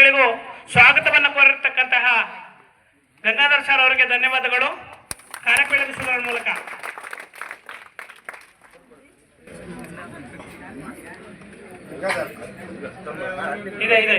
ಅತಿಥಿಗಳಿಗೂ ಸ್ವಾಗತವನ್ನು ಕೋರಿರ್ತಕ್ಕಂತಹ ಗಂಗಾಧರ್ ಸರ್ ಅವರಿಗೆ ಧನ್ಯವಾದಗಳು. ಕಾರ್ಯಕ್ರಮಿಸುವುದರ ಮೂಲಕ. ಇದೆ ಇದೆ.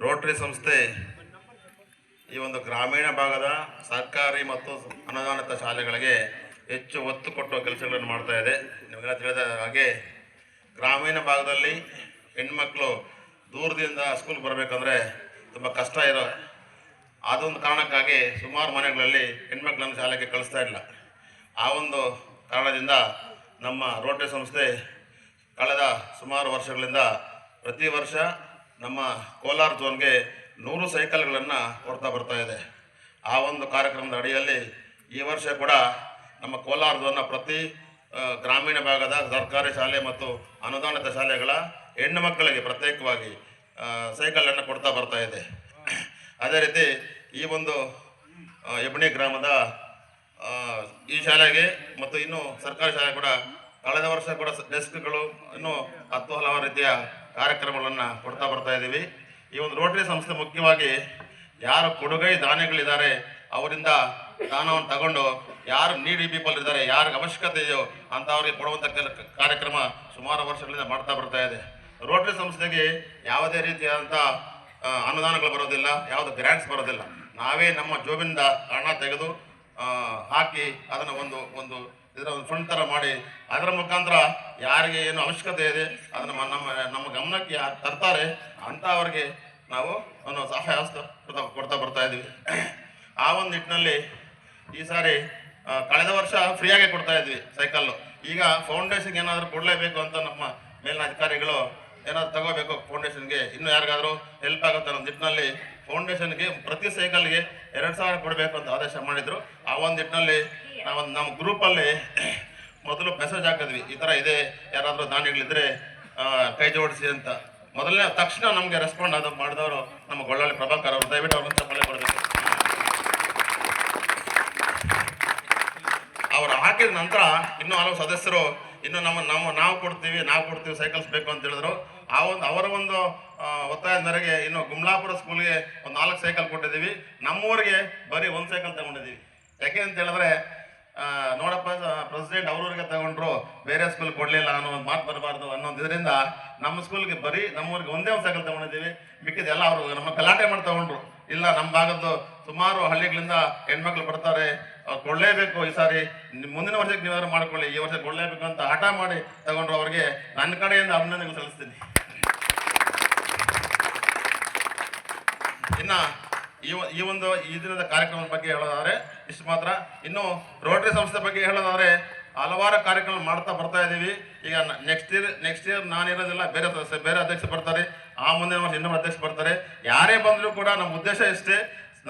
ರೋಟರಿ ಸಂಸ್ಥೆ ಈ ಒಂದು ಗ್ರಾಮೀಣ ಭಾಗದ ಸರ್ಕಾರಿ ಮತ್ತು ಅನುದಾನಿತ ಶಾಲೆಗಳಿಗೆ ಹೆಚ್ಚು ಒತ್ತು ಕೊಟ್ಟು ಕೆಲಸಗಳನ್ನು ಮಾಡ್ತಾ ಇದೆ. ನಿಮಗೆಲ್ಲ ತಿಳಿದ ಹಾಗೆ ಗ್ರಾಮೀಣ ಭಾಗದಲ್ಲಿ ಹೆಣ್ಮಕ್ಳು ದೂರದಿಂದ ಸ್ಕೂಲ್ಗೆ ಬರಬೇಕಂದ್ರೆ ತುಂಬ ಕಷ್ಟ ಇರೋ ಅದೊಂದು ಕಾರಣಕ್ಕಾಗಿ ಸುಮಾರು ಮನೆಗಳಲ್ಲಿ ಹೆಣ್ಮಕ್ಳನ್ನು ಶಾಲೆಗೆ ಕಳಿಸ್ತಾ ಇಲ್ಲ. ಆ ಒಂದು ಕಾರಣದಿಂದ ನಮ್ಮ ರೋಟರಿ ಸಂಸ್ಥೆ ಕಳೆದ ಸುಮಾರು ವರ್ಷಗಳಿಂದ ಪ್ರತಿ ವರ್ಷ ನಮ್ಮ ಕೋಲಾರ ಝೋನ್ಗೆ ನೂರು ಸೈಕಲ್ಗಳನ್ನು ಕೊಡ್ತಾ ಬರ್ತಾ ಇದೆ. ಆ ಒಂದು ಕಾರ್ಯಕ್ರಮದ ಅಡಿಯಲ್ಲಿ ಈ ವರ್ಷ ಕೂಡ ನಮ್ಮ ಕೋಲಾರ ಝೋನ್ನ ಪ್ರತಿ ಗ್ರಾಮೀಣ ಭಾಗದ ಸರ್ಕಾರಿ ಶಾಲೆ ಮತ್ತು ಅನುದಾನಿತ ಶಾಲೆಗಳ ಹೆಣ್ಣು ಮಕ್ಕಳಿಗೆ ಪ್ರತ್ಯೇಕವಾಗಿ ಸೈಕಲನ್ನು ಕೊಡ್ತಾ ಬರ್ತಾ ಇದೆ. ಅದೇ ರೀತಿ ಈ ಒಂದು ಎಬ್ಣಿ ಗ್ರಾಮದ ಈ ಶಾಲೆಗೆ ಮತ್ತು ಇನ್ನು ಸರ್ಕಾರಿ ಶಾಲೆ ಕೂಡ, ಕಳೆದ ವರ್ಷ ಕೂಡ ಡೆಸ್ಕ್ಗಳು ಇನ್ನೂ ಹತ್ತು ಹಲವಾರು ರೀತಿಯ ಕಾರ್ಯಕ್ರಮಗಳನ್ನು ಕೊಡ್ತಾ ಬರ್ತಾ ಇದ್ದೀವಿ ಈ ಒಂದು ರೋಟರಿ ಸಂಸ್ಥೆ ಮುಖ್ಯವಾಗಿ ಯಾರು ಕೊಡುಗೈ ದಾನಿಗಳಿದ್ದಾರೆ, ಅವರಿಂದ ದಾನವನ್ನು ತಗೊಂಡು ಯಾರು ನೀಡಿ ಪೀಪಲ್ ಇದ್ದಾರೆ, ಯಾರಿಗೆ ಅವಶ್ಯಕತೆ ಇದೆಯೋ ಅಂಥವ್ರಿಗೆ ಕೊಡುವಂಥ ಕೆಲ ಕಾರ್ಯಕ್ರಮ ಸುಮಾರು ವರ್ಷಗಳಿಂದ ಮಾಡ್ತಾ ಬರ್ತಾ ಇದೆ. ರೋಟರಿ ಸಂಸ್ಥೆಗೆ ಯಾವುದೇ ರೀತಿಯಾದಂಥ ಅನುದಾನಗಳು ಬರೋದಿಲ್ಲ, ಯಾವುದು ಗ್ರ್ಯಾಂಟ್ಸ್ ಬರೋದಿಲ್ಲ. ನಾವೇ ನಮ್ಮ ಜೋಬಿನಿಂದ ಹಣ ತೆಗೆದು ಹಾಕಿ ಅದನ್ನು ಒಂದು ಒಂದು ಇದರ ಒಂದು ಫಂಡ್ ಥರ ಮಾಡಿ. ಅದರ ಮುಖಾಂತರ ಯಾರಿಗೆ ಏನು ಅವಶ್ಯಕತೆ ಇದೆ, ಅದನ್ನು ನಮ್ಮ ನಮ್ಮ ಗಮನಕ್ಕೆ ಯಾರು ತರ್ತಾರೆ ಅಂಥವ್ರಿಗೆ ನಾವು ಒಂದು ಸಹಾಯ ಕೊಡ್ತಾ ಕೊಡ್ತಾ ಬರ್ತಾ ಇದ್ದೀವಿ. ಆ ಒಂದು ನಿಟ್ಟಿನಲ್ಲಿ ಈ ಸಾರಿ ಕಳೆದ ವರ್ಷ ಫ್ರೀಯಾಗಿ ಕೊಡ್ತಾ ಇದ್ವಿ ಸೈಕಲ್ಲು ಈಗ ಫೌಂಡೇಶನ್ಗೆ ಏನಾದರೂ ಕೊಡಲೇಬೇಕು ಅಂತ ನಮ್ಮ ಮೇಲಿನ ಅಧಿಕಾರಿಗಳು ಏನಾದ್ರು ತಗೋಬೇಕು ಫೌಂಡೇಶನ್ಗೆ ಇನ್ನು ಯಾರಿಗಾದರೂ ಹೆಲ್ಪ್ ಆಗುತ್ತೆ ಅನ್ನೋ ನಿಟ್ಟಿನಲ್ಲಿ ಫೌಂಡೇಶನ್ಗೆ ಪ್ರತಿ ಸೈಕಲ್ಗೆ ಎರಡು ಸಾವಿರ ಕೊಡಬೇಕು ಅಂತ ಆದೇಶ ಮಾಡಿದರು. ಆ ಒಂದು ನಿಟ್ಟಿನಲ್ಲಿ ನಾವು ನಮ್ಮ ಗ್ರೂಪಲ್ಲಿ ಮೊದಲು ಮೆಸೇಜ್ ಹಾಕಿದ್ವಿ. ಈ ಥರ ಇದೆ. ಯಾರಾದರೂ ದಾನಿಗಳಿದ್ರೆ ಕೈ ಜೋಡಿಸಿ ಅಂತ. ಮೊದಲನೇ ತಕ್ಷಣ ನಮಗೆ ರೆಸ್ಪಾಂಡ್ ಆದ ಮಾಡಿದವರು ನಮ್ಮ ಗೊಳ್ಳಾಳಿ ಪ್ರಭಾಕರ್ ಅವರು. ದಯವಿಟ್ಟು ಅವ್ರನ್ನ ಮಳೆ ಕೊಡಬೇಕು. ಅವ್ರು ಹಾಕಿದ ನಂತರ ಇನ್ನೂ ಹಲವು ಸದಸ್ಯರು, ಇನ್ನು ನಮ್ಮ ನಮ್ಮ ನಾವು ಕೊಡ್ತೀವಿ ನಾವು ಕೊಡ್ತೀವಿ ಸೈಕಲ್ಸ್ ಬೇಕು ಅಂತ ಹೇಳಿದ್ರು. ಆ ಒಂದು ಅವರ ಒಂದು ಒತ್ತಾಯದ ಮೇರೆಗೆ ಇನ್ನು ಗುಮ್ಲಾಪುರ ಸ್ಕೂಲ್ಗೆ ಒಂದು ನಾಲ್ಕು ಸೈಕಲ್ ಕೊಟ್ಟಿದ್ದೀವಿ. ನಮ್ಮೂರಿಗೆ ಬರೀ ಒಂದು ಸೈಕಲ್ ತಗೊಂಡಿದ್ದೀವಿ. ಯಾಕೆ ಅಂತ ಹೇಳಿದ್ರೆ ನೋಡಪ್ಪ ಪ್ರೆಸಿಡೆಂಟ್ ಅವ್ರವ್ರಿಗೆ ತಗೊಂಡ್ರು ಬೇರೆ ಸ್ಕೂಲ್ ಕೊಡಲಿಲ್ಲ, ಅನ್ನೋ ಒಂದು ಮಾತು ಬರಬಾರ್ದು ಅನ್ನೋದ್ರಿಂದ ನಮ್ಮ ಸ್ಕೂಲ್ಗೆ ಬರೀ ನಮ್ಮೂರಿಗೆ ಒಂದೇ ಒಂದು ಸೈಕಲ್ ತಗೊಂಡಿದ್ದೀವಿ. ಮಿಕ್ಕಿದೆಲ್ಲ ಅವರು ನಮ್ಮ ಗಲಾಟೆ ಮಾಡಿ ತಗೊಂಡ್ರು. ಇಲ್ಲ ನಮ್ಮ ಭಾಗದ್ದು ಸುಮಾರು ಹಳ್ಳಿಗಳಿಂದ ಹೆಣ್ಮಕ್ಳು ಬರ್ತಾರೆ. ಅವ್ರು ಕೊಡಲೇಬೇಕು ಈ ಸಾರಿ. ಮುಂದಿನ ವರ್ಷಕ್ಕೆ ನೀವಾದ್ರು ಮಾಡ್ಕೊಳ್ಳಿ. ಈ ವರ್ಷ ಕೊಡಲೇಬೇಕು ಅಂತ ಹಠ ಮಾಡಿ ತಗೊಂಡ್ರು ಅವ್ರಿಗೆ. ನನ್ನ ಕಡೆಯಿಂದ ಅಭಿನಂದನೆ ಸಲ್ಲಿಸ್ತೀನಿ. ಇನ್ನ ಈ ಈ ಒಂದು, ಈ ದಿನದ ಕಾರ್ಯಕ್ರಮದ ಬಗ್ಗೆ ಹೇಳೋದಾದ್ರೆ ಇಷ್ಟು ಮಾತ್ರ. ಇನ್ನು ರೋಟರಿ ಸಂಸ್ಥೆ ಬಗ್ಗೆ ಹೇಳೋದಾದ್ರೆ ಹಲವಾರು ಕಾರ್ಯಕ್ರಮ ಮಾಡ್ತಾ ಬರ್ತಾ ಇದ್ದೀವಿ ಈಗ ನೆಕ್ಸ್ಟ್ ಇಯರ್ ನೆಕ್ಸ್ಟ್ ಇಯರ್ ನಾನು ಇರೋದಿಲ್ಲ, ಬೇರೆ ಬೇರೆ ಅಧ್ಯಕ್ಷ ಬರ್ತಾರೆ. ಆ ಮುಂದಿನ ವರ್ಷ ಇನ್ನೊಬ್ಬ ಅಧ್ಯಕ್ಷ ಬರ್ತಾರೆ. ಯಾರೇ ಬಂದರೂ ಕೂಡ ನಮ್ಮ ಉದ್ದೇಶ ಇಷ್ಟೇ,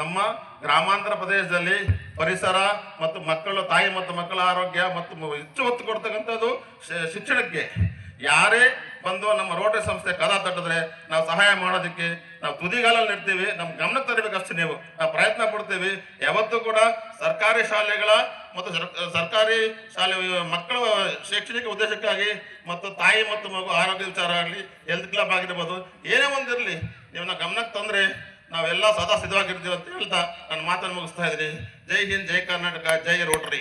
ನಮ್ಮ ಗ್ರಾಮಾಂತರ ಪ್ರದೇಶದಲ್ಲಿ ಪರಿಸರ ಮತ್ತು ಮಕ್ಕಳು, ತಾಯಿ ಮತ್ತು ಮಕ್ಕಳ ಆರೋಗ್ಯ ಮತ್ತು ಹೆಚ್ಚು ಒತ್ತು ಕೊಡ್ತಕ್ಕಂಥದ್ದು ಶಿಕ್ಷಣಕ್ಕೆ. ಯಾರೇ ಬಂದು ನಮ್ಮ ರೋಟರಿ ಸಂಸ್ಥೆ ಕದ ತಟ್ಟಿದ್ರೆ ನಾವು ಸಹಾಯ ಮಾಡೋದಕ್ಕೆ ನಾವು ತುದಿಗಾಲಲ್ಲಿ ಇರ್ತೀವಿ ನಮ್ಮ ಗಮನಕ್ಕೆ ತರಬೇಕಷ್ಟೇ ನೀವು. ನಾವು ಪ್ರಯತ್ನ ಪಡ್ತೀವಿ. ಯಾವತ್ತೂ ಕೂಡ ಸರ್ಕಾರಿ ಶಾಲೆಗಳ ಮತ್ತು ಸರ್- ಸರ್ಕಾರಿ ಶಾಲೆ ಮಕ್ಕಳ ಶೈಕ್ಷಣಿಕ ಉದ್ದೇಶಕ್ಕಾಗಿ ಮತ್ತು ತಾಯಿ ಮತ್ತು ಮಗು ಆರೋಗ್ಯ ವಿಚಾರ ಆಗಲಿ ಹೆಲ್ತ್ ಕ್ಲಬ್ ಆಗಿರ್ಬೋದು, ಏನೇ ಒಂದಿರಲಿ ನಿಮ್ಮನ್ನ ಗಮನಕ್ಕೆ ತಂದರೆ ನಾವೆಲ್ಲ ಸದಾ ಸಿದ್ಧವಾಗಿರ್ತೀವಿ ಅಂತ ಹೇಳ್ತಾ ನನ್ನ ಮಾತನ್ನು ಮುಗಿಸ್ತಾ ಇದ್ದೀನಿ. ಜೈ ಹಿಂದ್, ಜೈ ಕರ್ನಾಟಕ, ಜೈ ರೋಟರಿ.